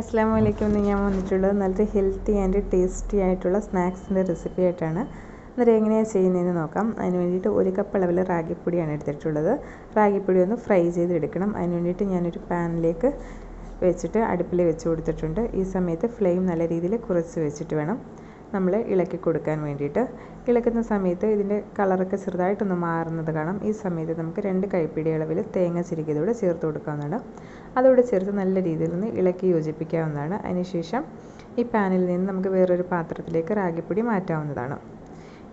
അസ്സാം വലൈക്കും ഇന്ന് ഞാൻ വന്നിട്ടുള്ളത് നല്ല ഹെൽത്തി ആൻഡ് ടേസ്റ്റി ആയിട്ടുള്ള സ്നാക്സിന്റെ റെസിപ്പി ആയിട്ടാണ്. അന്നേരം എങ്ങനെയാണ് ചെയ്യുന്നതെന്ന് നോക്കാം. അതിന് വേണ്ടിയിട്ട് ഒരു കപ്പ് അളവിൽ റാഗിപ്പൊടിയാണ് എടുത്തിട്ടുള്ളത്. റാഗിപ്പൊടി ഒന്ന് ഫ്രൈ ചെയ്തെടുക്കണം. അതിന് വേണ്ടിയിട്ട് ഞാനൊരു പാനിലേക്ക് വെച്ചിട്ട് അടുപ്പിൽ വെച്ച് കൊടുത്തിട്ടുണ്ട്. ഈ സമയത്ത് ഫ്ലെയിം നല്ല രീതിയിൽ കുറച്ച് വെച്ചിട്ട് വേണം നമ്മൾ ഇളക്കി കൊടുക്കാൻ വേണ്ടിയിട്ട്. ഇളക്കുന്ന സമയത്ത് ഇതിന്റെ കളറൊക്കെ ചെറുതായിട്ടൊന്ന് മാറുന്നത് കാണാം. ഈ സമയത്ത് നമുക്ക് രണ്ട് കൈപ്പിടി അളവിൽ തേങ്ങ ചിരിക്കതോടെ ചേർത്ത് കൊടുക്കാവുന്നതാണ്. അതോടെ ചേർത്ത് നല്ല രീതിയിൽ ഒന്ന് ഇളക്കി യോജിപ്പിക്കാവുന്നതാണ്. അതിനുശേഷം ഈ പാനിൽ നിന്ന് നമുക്ക് വേറൊരു പാത്രത്തിലേക്ക് റാഗിപ്പൊടി മാറ്റാവുന്നതാണ്.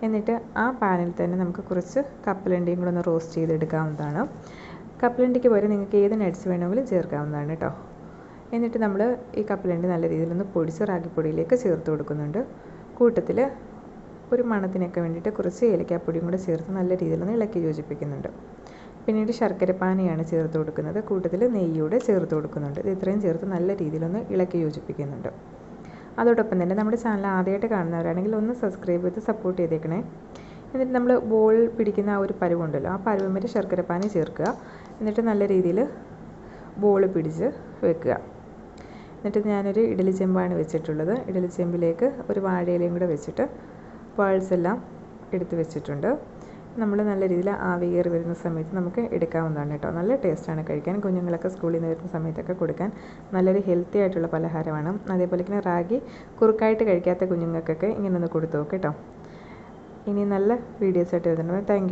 എന്നിട്ട് ആ പാനിൽ തന്നെ നമുക്ക് കുറച്ച് കപ്പലണ്ടിയും കൂടെ ഒന്ന് റോസ്റ്റ് ചെയ്തെടുക്കാവുന്നതാണ്. കപ്പലണ്ടിക്ക് പകരം നിങ്ങൾക്ക് ഏത് നട്ട്സ് വേണമെങ്കിലും ചേർക്കാവുന്നതാണ് കേട്ടോ എന്നിട്ട് നമ്മൾ ഈ കപ്പലണ്ടി നല്ല രീതിയിൽ ഒന്ന് പൊടിച്ച് റാഗിപ്പൊടിയിലേക്ക് ചേർത്ത് കൊടുക്കുന്നുണ്ട്. കൂട്ടത്തിൽ ഒരു മണത്തിനൊക്കെ വേണ്ടിയിട്ട് കുറച്ച് ഏലക്കാപ്പൊടിയും കൂടെ ചേർത്ത് നല്ല രീതിയിൽ ഒന്ന് ഇളക്കി യോജിപ്പിക്കുന്നുണ്ട്. പിന്നീട് ശർക്കരപ്പാനിയാണ് ചേർത്ത് കൊടുക്കുന്നത്. കൂട്ടത്തിൽ നെയ്യൂടെ ചേർത്ത് കൊടുക്കുന്നുണ്ട്. ഇത് ഇത്രയും ചേർത്ത് നല്ല രീതിയിലൊന്ന് ഇളക്കി യോജിപ്പിക്കുന്നുണ്ട്. അതോടൊപ്പം തന്നെ നമ്മുടെ ചാനൽ ആദ്യമായിട്ട് കാണുന്നവരാണെങ്കിൽ ഒന്ന് സബ്സ്ക്രൈബ് ചെയ്ത് സപ്പോർട്ട് ചെയ്തേക്കണേ. എന്നിട്ട് നമ്മൾ ബോൾ പിടിക്കുന്ന ആ ഒരു പരുവുണ്ടല്ലോ ആ പരുവം വരെ ശർക്കരപ്പാനി ചേർക്കുക. എന്നിട്ട് നല്ല രീതിയിൽ ബോൾ പിടിച്ച് വെക്കുക. എന്നിട്ട് ഞാനൊരു ഇഡലി ചെമ്പാണ് വെച്ചിട്ടുള്ളത്. ഇഡലി ചെമ്പിലേക്ക് ഒരു വാഴയിലയും കൂടെ വെച്ചിട്ട് പേൾസ് എല്ലാം എടുത്ത് വെച്ചിട്ടുണ്ട്. നമ്മൾ നല്ല രീതിയിൽ ആവി കയറി വരുന്ന സമയത്ത് നമുക്ക് എടുക്കാവുന്നതാണ് കേട്ടോ. നല്ല ടേസ്റ്റാണ് കഴിക്കാൻ. കുഞ്ഞുങ്ങളൊക്കെ സ്കൂളിൽ നിന്ന് വരുന്ന സമയത്തൊക്കെ കൊടുക്കാൻ നല്ലൊരു ഹെൽത്തി ആയിട്ടുള്ള പലഹാരമാണ്. അതേപോലെ തന്നെ റാഗി കുറുക്കായിട്ട് കഴിക്കാത്ത കുഞ്ഞുങ്ങൾക്കൊക്കെ ഇങ്ങനെ ഒന്ന് കൊടുത്തു നോക്കാം കേട്ടോ. ഇനി നല്ല വീഡിയോസ് ആയിട്ട് വരുന്നുണ്ട് താങ്ക്